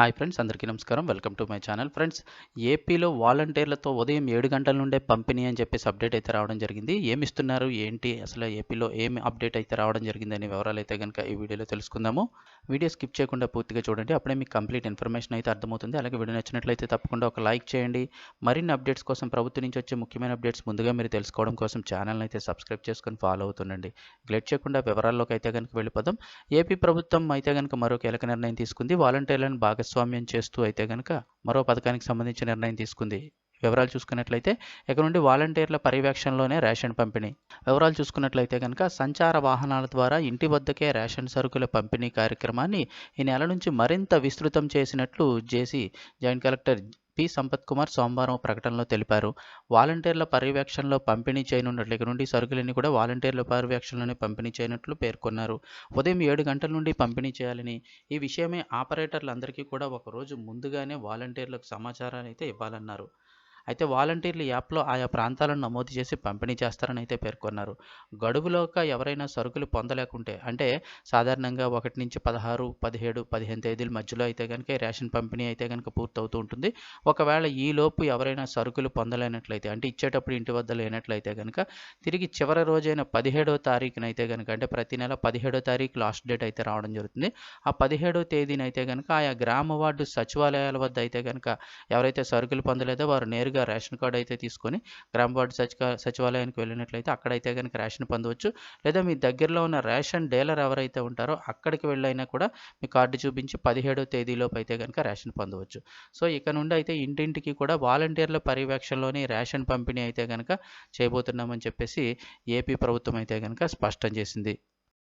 Hi friends అందరికీ నమస్కారం. Welcome to my channel. Friends ఏపీలో వాలంటీర్లతో ఉదయం ఏడు గంటల నుండే పంపిణీ అని చెప్పేసి అప్డేట్ అయితే రావడం జరిగింది. ఏమి ఇస్తున్నారు? ఏంటి? అసలు ఏపీలో ఏమి అప్డేట్ అయితే రావడం జరిగింది అనే వివరాలు అయితే కనుక ఈ వీడియోలో తెలుసుకుందాము. వీడియో స్కిప్ చేయకుండా పూర్తిగా చూడండి. అప్పుడే మీకు కంప్లీట్ ఇన్ఫర్మేషన్ అయితే అర్థమవుతుంది. అలాగే వీడియో నచ్చినట్లయితే తప్పకుండా ఒక లైక్ చేయండి. మరిన్ని అప్డేట్స్ కోసం ప్రభుత్వం నుంచి వచ్చే ముఖ్యమైన అప్డేట్స్ ముందుగా మీరు తెలుసుకోవడం కోసం ఛానల్ని అయితే సబ్స్క్రైబ్ చేసుకొని ఫాలో అవుతుండండి. గ్లెట్ చేయకుండా వివరాల్లోకి అయితే కనుక వెళ్ళిపోదాం. ఏపీ ప్రభుత్వం అయితే కనుక మరో కీలక నిర్ణయం తీసుకుంది. వాలంటీర్లను భాగస్వామ్యం చేస్తూ అయితే కనుక మరో పథకానికి సంబంధించి నిర్ణయం తీసుకుంది. వివరాలు చూసుకున్నట్లయితే ఇక్కడ నుండి వాలంటీర్ల పర్యవేక్షణలోనే రేషన్ పంపిణీ. వివరాలు చూసుకున్నట్లయితే కనుక సంచార వాహనాల ద్వారా ఇంటి వద్దకే రేషన్ సరుకుల పంపిణీ కార్యక్రమాన్ని ఈ నెల నుంచి మరింత విస్తృతం చేసినట్లు JC joint collector P. Sampath Kumar సోమవారం ప్రకటనలో తెలిపారు. వాలంటీర్ల పర్యవేక్షణలో పంపిణీ చేయనున్నట్లు ఇక్కడ నుండి సరుకులన్నీ కూడా వాలంటీర్ల పర్యవేక్షణలోనే పంపిణీ చేయనట్లు పేర్కొన్నారు. ఉదయం ఏడు గంటల నుండి పంపిణీ చేయాలని ఈ విషయమే ఆపరేటర్లందరికీ కూడా ఒక రోజు ముందుగానే వాలంటీర్లకు సమాచారాన్ని అయితే ఇవ్వాలన్నారు. అయితే వాలంటీర్లు యాప్లో ఆయా ప్రాంతాలను నమోదు చేసి పంపిణీ చేస్తారని అయితే పేర్కొన్నారు. గడువులోక ఎవరైనా సరుకులు పొందలేకుంటే అంటే సాధారణంగా ఒకటి నుంచి పదహారు పదిహేడు పదిహేను తేదీల మధ్యలో అయితే కనుక రేషన్ పంపిణీ అయితే కనుక పూర్తవుతూ ఉంటుంది. ఒకవేళ ఈ లోపు ఎవరైనా సరుకులు పొందలేనట్లయితే అంటే ఇచ్చేటప్పుడు ఇంటి వద్ద లేనట్లయితే కనుక తిరిగి చివరి రోజైన పదిహేడో తారీఖున అయితే కనుక అంటే ప్రతి నెల పదిహేడో తారీఖు లాస్ట్ డేట్ అయితే రావడం జరుగుతుంది. ఆ పదిహేడో తేదీన అయితే కనుక ఆయా గ్రామ వార్డు సచివాలయాల వద్ద అయితే కనుక ఎవరైతే సరుకులు పొందలేదో వారు నేరుగా రేషన్ కార్డు అయితే తీసుకొని గ్రామ వార్డు సచివ సచివాలయానికి వెళ్ళినట్లయితే అక్కడైతే కనుక రేషన్ పొందవచ్చు. లేదా మీ దగ్గరలో ఉన్న రేషన్ డీలర్ ఎవరైతే ఉంటారో అక్కడికి వెళ్ళైనా కూడా మీ కార్డు చూపించి పదిహేడో తేదీలోపు అయితే కనుక రేషన్ పొందవచ్చు. సో ఇక నుండి అయితే ఇంటింటికి కూడా వాలంటీర్ల పర్యవేక్షణలోని రేషన్ పంపిణీ అయితే కనుక చేయబోతున్నామని చెప్పేసి ఏపీ ప్రభుత్వం అయితే కనుక స్పష్టం చేసింది.